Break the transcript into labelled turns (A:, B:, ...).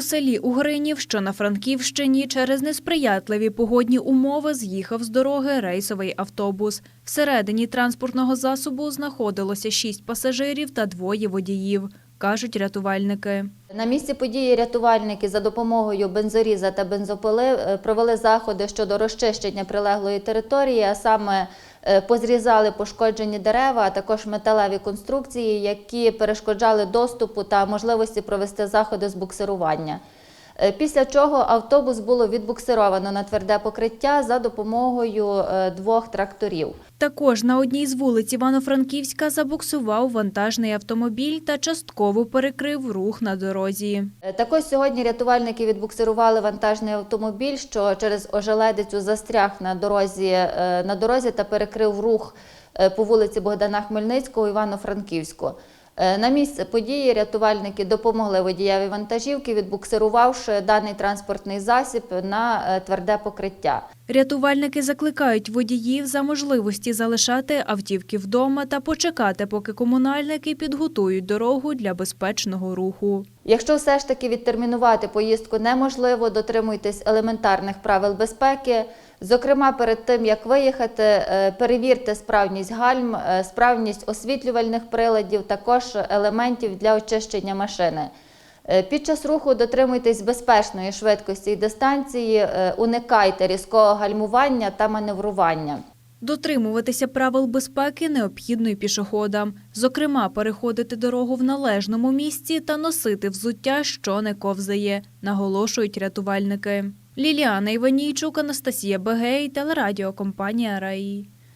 A: У селі Угринів, що на Франківщині, через несприятливі погодні умови з'їхав з дороги рейсовий автобус. Всередині транспортного засобу знаходилося шість пасажирів та двоє водіїв, кажуть рятувальники.
B: На місці події рятувальники за допомогою бензоріза та бензопили е, провели заходи щодо розчищення прилеглої території, а саме позрізали пошкоджені дерева, а також металеві конструкції, які перешкоджали доступу та можливості провести заходи з буксирування. Е, Після чого автобус було відбуксировано на тверде покриття за допомогою е, двох тракторів.
A: Також на одній з вулиць Івано-Франківська забуксував вантажний автомобіль та частково перекрив рух на дорозі.
B: Е, Також сьогодні рятувальники відбуксирували вантажний автомобіль, що через ожеледицю застряг на дорозі, на дорозі та перекрив рух по вулиці Богдана Хмельницького, Івано-Франківську. Е, На місце події рятувальники допомогли водієві вантажівки, відбуксирувавши даний транспортний засіб на е, тверде покриття.
A: Рятувальники закликають водіїв за можливості залишати автівки вдома та почекати, поки комунальники підготують дорогу для безпечного руху.
B: Якщо все ж таки відтермінувати поїздку неможливо, дотримуйтесь елементарних правил безпеки. Зокрема, перед тим як виїхати, е, перевірте справність гальм, е, справність освітлювальних приладів, також елементів для очищення машини. Е, Під час руху дотримуйтесь безпечної швидкості і дистанції, уникайте різкого гальмування та маневрування.
A: Дотримуватися правил безпеки необхідно й пішоходам, зокрема, переходити дорогу в належному місці та носити взуття, що не ковзає, наголошують рятувальники. Ліліана Іванійчук, Анастасія Бегей, телерадіокомпанія Раї.